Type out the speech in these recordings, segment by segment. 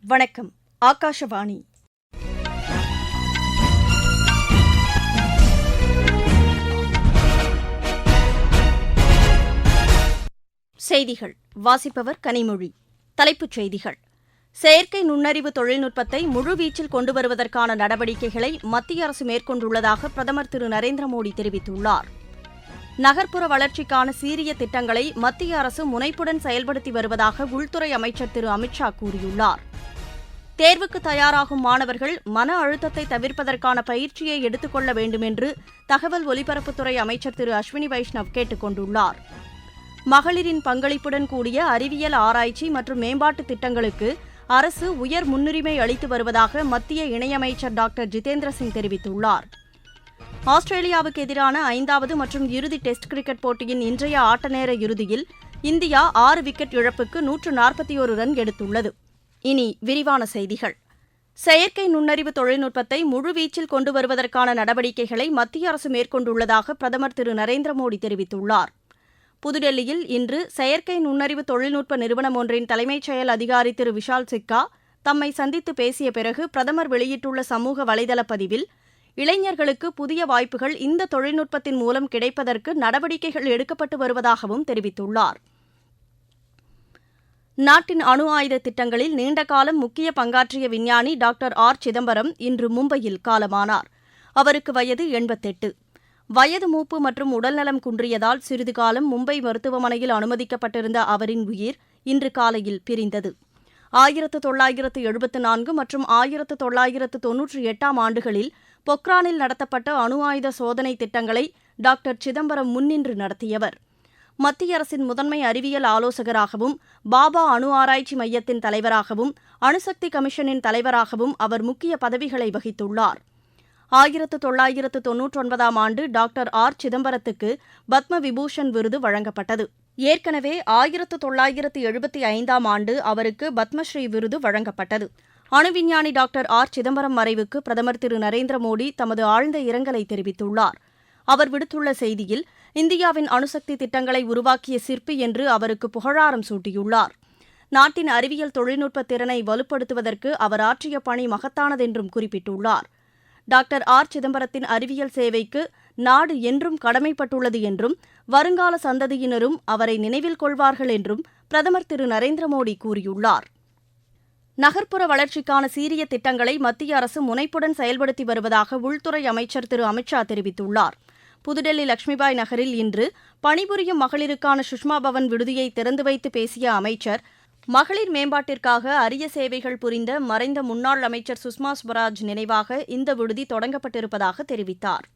வணக்கம் ஆகாஷவாணி. செய்திகள் வாசிப்பவர் கனிமொழி. தலைப்புச் செய்திகள். செயற்கை நுண்ணறிவு தொழில்நுட்பத்தை முழுவீச்சில் கொண்டு வருவதற்கான நடவடிக்கைகளை மத்திய அரசு மேற்கொண்டுள்ளதாக பிரதமர் திரு நரேந்திர மோடி தெரிவித்துள்ளார். நகர்ப்புற வளர்ச்சிக்கான சீரிய திட்டங்களை மத்திய அரசு முனைப்புடன் செயல்படுத்தி வருவதாக உள்துறை அமைச்சர் திரு அமித்ஷா கூறியுள்ளார். தேர்வுக்கு தயாராகும் மாணவர்கள் மன அழுத்தத்தை தவிர்ப்பதற்கான பயிற்சியை எடுத்துக்கொள்ள வேண்டும் என்று தகவல் ஒலிபரப்புத்துறை அமைச்சர் திரு அஸ்வினி வைஷ்ணவ் கேட்டுக் கொண்டுள்ளார். மகளிரின் பங்களிப்புடன் கூடிய அறிவியல் ஆராய்ச்சி மற்றும் மேம்பாட்டு திட்டங்களுக்கு அரசு உயர் முன்னுரிமை அளித்து வருவதாக மத்திய இணையமைச்சர் டாக்டர் ஜிதேந்திர சிங் தெரிவித்துள்ளார். ஆஸ்திரேலியாவுக்கு எதிரான ஐந்தாவது மற்றும் இறுதி டெஸ்ட் கிரிக்கெட் போட்டியின் இன்றைய ஆட்ட நேர இறுதியில் இந்தியா ஆறு விக்கெட் இழப்புக்கு நூற்று நாற்பத்தி ஒரு ரன் எடுத்துள்ளது. இனி விரிவான செய்திகள். செயற்கை நுண்ணறிவு தொழில்நுட்பத்தை முழுவீச்சில் கொண்டு வருவதற்கான நடவடிக்கைகளை மத்திய அரசு மேற்கொண்டுள்ளதாக பிரதமர் திரு. நரேந்திர மோடி தெரிவித்துள்ளார். புதுடெல்லியில் இன்று செயற்கை நுண்ணறிவு தொழில்நுட்ப நிறுவனம் ஒன்றின் தலைமைச் செயல் அதிகாரி திரு. விஷால் சிக்கா தம்மை சந்தித்து பேசிய பிறகு பிரதமர் வெளியிட்டுள்ள சமூக வலைதள பதிவில் இளைஞர்களுக்கு புதிய வாய்ப்புகள் இந்த தொழில்நுட்பத்தின் மூலம் கிடைப்பதற்கு நடவடிக்கைகள் எடுக்கப்பட்டு வருவதாகவும் தெரிவித்துள்ளார். நாட்டின் அணு ஆயுத திட்டங்களில் நீண்டகாலம் முக்கிய பங்காற்றிய விஞ்ஞானி டாக்டர் ஆர். சிதம்பரம் இன்று மும்பையில் காலமானார். அவருக்கு வயது எண்பத்தெட்டு. வயது மூப்பு மற்றும் உடல்நலம் குன்றியதால் சிறிது காலம் மும்பை மருத்துவமனையில் அனுமதிக்கப்பட்டிருந்த அவரின் உயிர் இன்று காலையில் பிரிந்தது. ஆயிரத்து தொள்ளாயிரத்து எழுபத்து நான்கு மற்றும் ஆயிரத்து தொள்ளாயிரத்து தொன்னூற்றி எட்டாம் ஆண்டுகளில் பொக்ரானில் நடத்தப்பட்ட அணு ஆயுத சோதனை திட்டங்களை டாக்டர் சிதம்பரம் முன்னின்று நடத்தியவர். மத்திய அரசின் முதன்மை அறிவியல் ஆலோசகராகவும் பாபா அணு ஆராய்ச்சி மையத்தின் தலைவராகவும் அணுசக்தி கமிஷனின் தலைவராகவும் அவர் முக்கிய பதவிகளை வகித்துள்ளார். ஆயிரத்து தொள்ளாயிரத்து தொன்னூற்றொன்பதாம் ஆண்டு டாக்டர் ஆர். சிதம்பரத்துக்கு பத்ம விபூஷன் விருது வழங்கப்பட்டது. ஏற்கனவே ஆயிரத்து தொள்ளாயிரத்து எழுபத்தி ஐந்தாம் ஆண்டு அவருக்கு பத்மஸ்ரீ விருது வழங்கப்பட்டது. அணுவிஞ்ஞானி டாக்டர் ஆர். சிதம்பரம் மறைவுக்கு பிரதமர் திரு. நரேந்திர மோடி தமது ஆழ்ந்த இரங்கலை தெரிவித்துள்ளார். அவர் விடுத்துள்ள செய்தியில் இந்தியாவின் அணுசக்தி திட்டங்களை உருவாக்கிய சிற்பி என்று அவருக்கு புகழாரம் சூட்டியுள்ளார். நாட்டின் அறிவியல் தொழில்நுட்ப திறனை வலுப்படுத்துவதற்கு அவர் ஆற்றிய பணி மகத்தானதென்றும் குறிப்பிட்டுள்ளார். Doctor R. சிதம்பரத்தின் அறிவியல் சேவைக்கு நாடு என்றும் கடமைப்பட்டுள்ளது என்றும் வருங்கால சந்ததியினரும் அவரை நினைவில் கொள்வார்கள் என்றும் பிரதமர் திரு. நரேந்திர மோடி கூறியுள்ளார். நகர்ப்புற வளர்ச்சிக்கான சீரிய திட்டங்களை மத்திய அரசு முனைப்புடன் செயல்படுத்தி வருவதாக உள்துறை அமைச்சர் திரு. அமித்ஷா தெரிவித்துள்ளார். புதுடெல்லி லட்சுமிபாய் நகரில் இன்று பணிபுரியும் மகளிருக்கான சுஷ்மா பவன் விடுதியை திறந்து வைத்து பேசிய அமைச்சர் மகளிர் மேம்பாட்டிற்காக அரிய சேவைகள் புரிந்த மறைந்த முன்னாள் அமைச்சர் சுஷ்மா ஸ்வராஜ் நினைவாக இந்த விடுதி தொடங்கப்பட்டிருப்பதாக தெரிவித்தார்.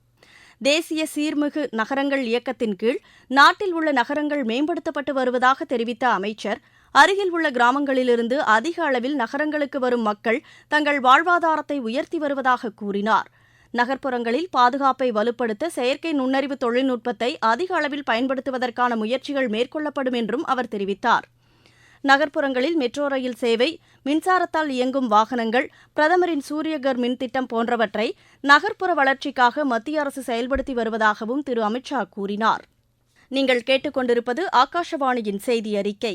தேசிய சீர்மிகு நகரங்கள் இயக்கத்தின் கீழ் நாட்டில் உள்ள நகரங்கள் மேம்படுத்தப்பட்டு வருவதாக தெரிவித்த அமைச்சர் அருகில் உள்ள கிராமங்களிலிருந்து அதிக அளவில் நகரங்களுக்கு வரும் மக்கள் தங்கள் வாழ்வாதாரத்தை உயர்த்தி வருவதாக கூறினார். நகர்ப்புறங்களில் பாதுகாப்பை வலுப்படுத்த செயற்கை நுண்ணறிவு தொழில்நுட்பத்தை அதிக அளவில் பயன்படுத்துவதற்கான முயற்சிகள் மேற்கொள்ளப்படும் என்றும் அவர் தெரிவித்தார். நகர்ப்புறங்களில் மெட்ரோ ரயில் சேவை மின்சாரத்தால் இயங்கும் வாகனங்கள் பிரதமரின் சூரியகர் மின் திட்டம் போன்றவற்றை நகர்ப்புற வளர்ச்சிக்காக மத்திய அரசு செயல்படுத்தி வருவதாகவும் திரு. அமித்ஷா கூறினார். நீங்கள் கேட்டுக்கொண்டிருப்பது ஆகாஷவாணியின் செய்தி அறிக்கை.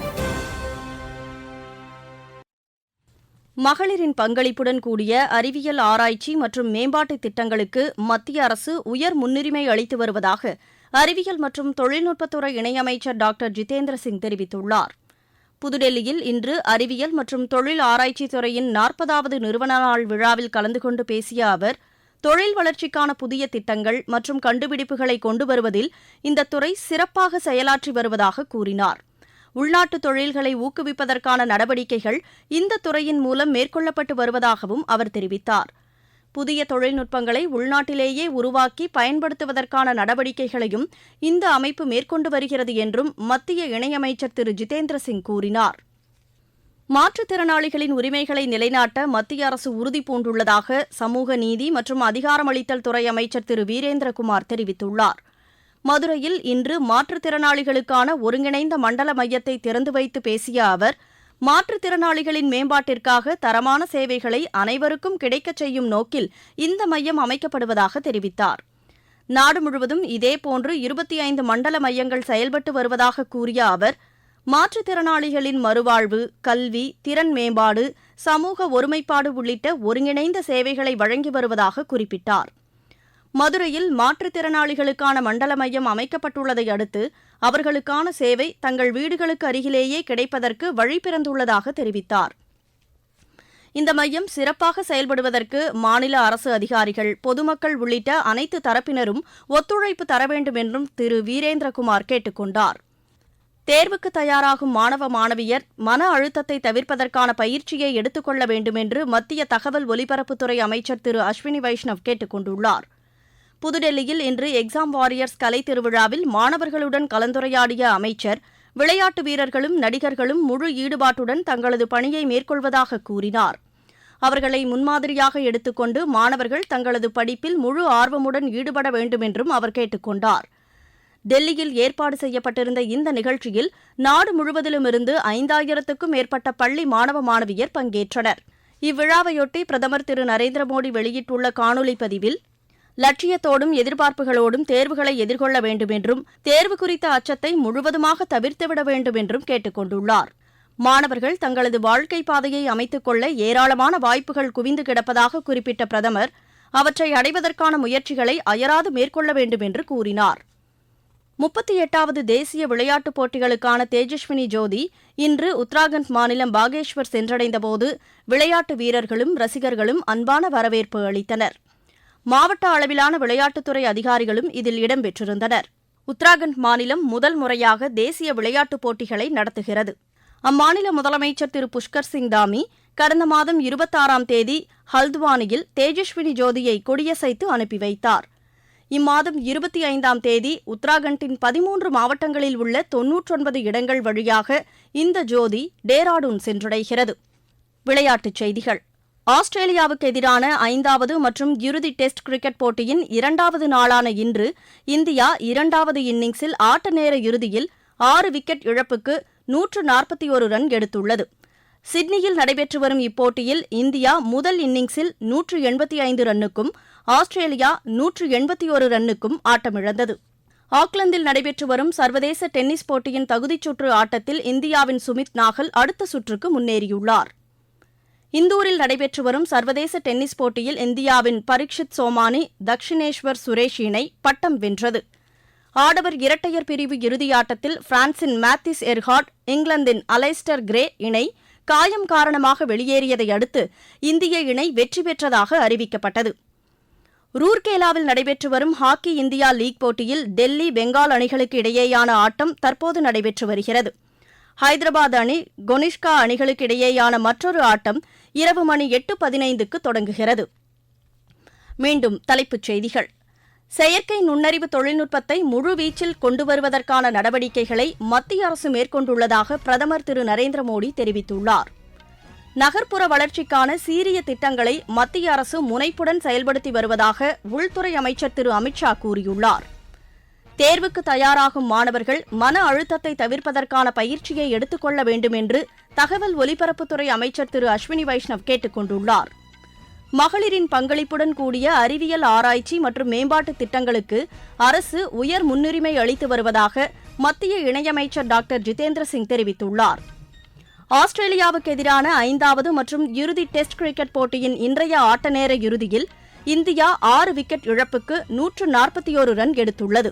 மகளிரின் பங்களிப்புடன் கூடிய அறிவியல் ஆராய்ச்சி மற்றும் மேம்பாட்டு திட்டங்களுக்கு மத்திய அரசு உயர் முன்னுரிமை அளித்து வருவதாக அறிவியல் மற்றும் தொழில்நுட்பத்துறை இணையமைச்சர் டாக்டர் ஜிதேந்திர சிங் தெரிவித்துள்ளார். புதுடெல்லியில் இன்று அறிவியல் மற்றும் தொழில் ஆராய்ச்சித் துறையின் நாற்பதாவது நிறுவன நாள் விழாவில் கலந்து கொண்டு பேசிய அவர் தொழில் வளர்ச்சிக்கான புதிய திட்டங்கள் மற்றும் கண்டுபிடிப்புகளை கொண்டு வருவதில் இந்த துறை சிறப்பாக செயலாற்றி வருவதாக கூறினார். உள்நாட்டு தொழில்களை ஊக்குவிப்பதற்கான நடவடிக்கைகள் இந்த துறையின் மூலம் மேற்கொள்ளப்பட்டு வருவதாகவும் அவர் தெரிவித்தார். புதிய தொழில்நுட்பங்களை உள்நாட்டிலேயே உருவாக்கி பயன்படுத்துவதற்கான நடவடிக்கைகளையும் இந்த அமைப்பு மேற்கொண்டு வருகிறது என்றும் மத்திய இணையமைச்சர் திரு. ஜிதேந்திர சிங் கூறினார். மாற்றுத்திறனாளிகளின் உரிமைகளை நிலைநாட்ட மத்திய அரசு உறுதிபூண்டுள்ளதாக சமூக நீதி மற்றும் அதிகாரமளித்தல் துறை அமைச்சர் திரு. வீரேந்திரகுமார் தெரிவித்துள்ளார். மதுரையில் இன்று மாற்றுத்திறனாளிகளுக்கான ஒருங்கிணைந்த மண்டல மையத்தை திறந்து வைத்து பேசிய அவர் மாற்றுத்திறனாளிகளின் மேம்பாட்டிற்காக தரமான சேவைகளை அனைவருக்கும் கிடைக்கச் செய்யும் நோக்கில் இந்த மையம் அமைக்கப்படுவதாக தெரிவித்தார். நாடு முழுவதும் இதேபோன்று இருபத்தி ஐந்து மண்டல மையங்கள் செயல்பட்டு வருவதாக கூறிய அவர் மாற்றுத்திறனாளிகளின் மறுவாழ்வு கல்வி திறன் மேம்பாடு சமூக ஒருமைப்பாடு உள்ளிட்ட ஒருங்கிணைந்த சேவைகளை வழங்கி வருவதாக குறிப்பிட்டார். மதுரையில் மாற்றுத்திறனாளிகளுக்கான மண்டல மையம் அமைக்கப்பட்டுள்ளதை அடுத்து அவர்களுக்கான சேவை தங்கள் வீடுகளுக்கு அருகிலேயே கிடைப்பதற்கு வழி பிறந்துள்ளதாக தெரிவித்தார். இந்த மையம் சிறப்பாக செயல்படுவதற்கு மாநில அரசு அதிகாரிகள் பொதுமக்கள் உள்ளிட்ட அனைத்து தரப்பினரும் ஒத்துழைப்பு தர வேண்டும் என்றும் திரு. வீரேந்திரகுமார் கேட்டுக் கொண்டார். தேர்வுக்கு தயாராகும் மாணவ மாணவியர் மன அழுத்தத்தை தவிர்ப்பதற்கான பயிற்சியை எடுத்துக்கொள்ள வேண்டும் என்று மத்திய தகவல் ஒலிபரப்புத்துறை அமைச்சர் திரு. அஸ்வினி வைஷ்ணவ் கேட்டுக்கொண்டுள்ளார் புதுடெல்லியில் இன்று எக்ஸாம் வாரியர்ஸ் கலை திருவிழாவில் மாணவர்களுடன் கலந்துரையாடிய அமைச்சர் விளையாட்டு வீரர்களும் நடிகர்களும் முழு ஈடுபாட்டுடன் தங்களது பணியை மேற்கொள்வதாக கூறினார். அவர்களை முன்மாதிரியாக எடுத்துக்கொண்டு மாணவர்கள் தங்களது படிப்பில் முழு ஆர்வமுடன் ஈடுபட வேண்டும் என்றும் அவர் கேட்டுக்கொண்டார். டெல்லியில் ஏற்பாடு செய்யப்பட்டிருந்த இந்த நிகழ்ச்சியில் நாடு முழுவதிலுமிருந்து ஐந்தாயிரத்துக்கும் மேற்பட்ட பள்ளி மாணவ மாணவியர் பங்கேற்றனர். இவ்விழாவையொட்டி பிரதமர் திரு நரேந்திர மோடி வெளியிட்டுள்ள காணொலி பதிவில் லட்சியத்தோடும் எதிர்பார்ப்புகளோடும் தேர்வுகளை எதிர்கொள்ள வேண்டும் என்றும் தேர்வு குறித்த அச்சத்தை முழுவதுமாக தவிர்த்துவிட வேண்டும் என்றும் கேட்டுக் கொண்டுள்ளார். மாணவர்கள் தங்களது வாழ்க்கை பாதையை அமைத்துக் கொள்ள ஏராளமான வாய்ப்புகள் குவிந்து கிடப்பதாக குறிப்பிட்ட பிரதமர் அவற்றை அடைவதற்கான முயற்சிகளை அயராது மேற்கொள்ள வேண்டும் என்று கூறினார். முப்பத்தி எட்டாவது தேசிய விளையாட்டுப் போட்டிகளுக்கான தேஜஸ்வினி ஜோதி இன்று உத்தராகண்ட் மாநிலம் பாகேஷ்வர் சென்றடைந்தபோது விளையாட்டு வீரர்களும் ரசிகர்களும் அன்பான வரவேற்பு அளித்தனர். மாவட்ட அளவிலான விளையாட்டுத்துறை அதிகாரிகளும் இதில் இடம்பெற்றிருந்தனர். உத்தராகண்ட் மாநிலம் முதல் முறையாக தேசிய விளையாட்டுப் போட்டிகளை நடத்துகிறது. அம்மாநில முதலமைச்சர் திரு. புஷ்கர் சிங் தாமி கடந்த மாதம் இருபத்தாறாம் தேதி ஹல்துவானியில் தேஜஸ்வினி ஜோதியை கொடியசைத்து அனுப்பி வைத்தார். இம்மாதம் இருபத்தி ஐந்தாம் தேதி உத்தராகண்டின் பதிமூன்று மாவட்டங்களில் உள்ள தொன்னூற்றொன்பது இடங்கள் வழியாக இந்த ஜோதி டேராடூன் சென்றடைகிறது. விளையாட்டுச் செய்திகள். ஆஸ்திரேலியாவுக்கு எதிரான ஐந்தாவது மற்றும் இறுதி டெஸ்ட் கிரிக்கெட் போட்டியின் இரண்டாவது நாளான இன்று இந்தியா இரண்டாவது இன்னிங்ஸில் ஆட்ட நேர இறுதியில் ஆறு விக்கெட் இழப்புக்கு நூற்று நாற்பத்தி ஒரு ரன் எடுத்துள்ளது. சிட்னியில் நடைபெற்று வரும் இப்போட்டியில் இந்தியா முதல் இன்னிங்ஸில் நூற்று எண்பத்தி ஐந்து ரன்னுக்கும் ஆஸ்திரேலியா நூற்று எண்பத்தி ஒரு ரன்னுக்கும் ஆட்டமிழந்தது. ஆக்லாந்தில் நடைபெற்று வரும் சர்வதேச டென்னிஸ் போட்டியின் தகுதிச் சுற்று ஆட்டத்தில் இந்தியாவின் சுமித் நாகல் அடுத்த சுற்றுக்கு முன்னேறியுள்ளார். இந்தூரில் நடைபெற்று வரும் சர்வதேச டென்னிஸ் போட்டியில் இந்தியாவின் பரீட்சித் சோமானி தக்ஷினேஸ்வர் சுரேஷ் இணை பட்டம் வென்றது. ஆடவர் இரட்டையர் பிரிவு இறுதியாட்டத்தில் பிரான்சின் மேத்திஸ் எர்ஹாட் இங்கிலாந்தின் அலைஸ்டர் கிரே இணை காயம் காரணமாக வெளியேறியதை அடுத்து இந்திய இணை வெற்றி பெற்றதாக அறிவிக்கப்பட்டது. ரூர்கேலாவில் நடைபெற்று வரும் ஹாக்கி இந்தியா லீக் போட்டியில் டெல்லி பெங்கால் அணிகளுக்கு இடையேயான ஆட்டம் தற்போது நடைபெற்று வருகிறது. ஹைதராபாத் அணி கொனிஷ்கா அணிகளுக்கு இடையேயான மற்றொரு ஆட்டம் இரவு மணி எட்டு பதினைந்துக்கு தொடங்குகிறது. மீண்டும் தலைப்புச் செய்திகள். செயற்கை நுண்ணறிவு தொழில்நுட்பத்தை முழுவீச்சில் கொண்டு வருவதற்கான நடவடிக்கைகளை மத்திய அரசு மேற்கொண்டுள்ளதாக பிரதமர் திரு நரேந்திர மோடி தெரிவித்துள்ளார். நகர்ப்புற வளர்ச்சிக்கான சீரிய திட்டங்களை மத்திய அரசு முனைப்புடன் செயல்படுத்தி வருவதாக உள்துறை அமைச்சர் திரு அமித்ஷா கூறியுள்ளார். தேர்வுக்கு தயாராகும் மாணவர்கள் மன அழுத்தத்தை தவிர்ப்பதற்கான பயிற்சியை எடுத்துக்கொள்ள வேண்டும் என்று தகவல் ஒலிபரப்புத்துறை அமைச்சர் திரு அஸ்வினி வைஷ்ணவ் கேட்டுக் கொண்டுள்ளார். மகளிரின் பங்களிப்புடன் கூடிய அறிவியல் ஆராய்ச்சி மற்றும் மேம்பாட்டு திட்டங்களுக்கு அரசு உயர் முன்னுரிமை அளித்து வருவதாக மத்திய இணையமைச்சர் டாக்டர் ஜிதேந்திர சிங் தெரிவித்துள்ளார். ஆஸ்திரேலியாவுக்கு எதிரான ஐந்தாவது மற்றும் இறுதி டெஸ்ட் கிரிக்கெட் போட்டியின் இன்றைய ஆட்ட நேர இறுதியில் இந்தியா ஆறு விக்கெட் இழப்புக்கு நூற்று நாற்பத்தி ஒரு ரன் எடுத்துள்ளது.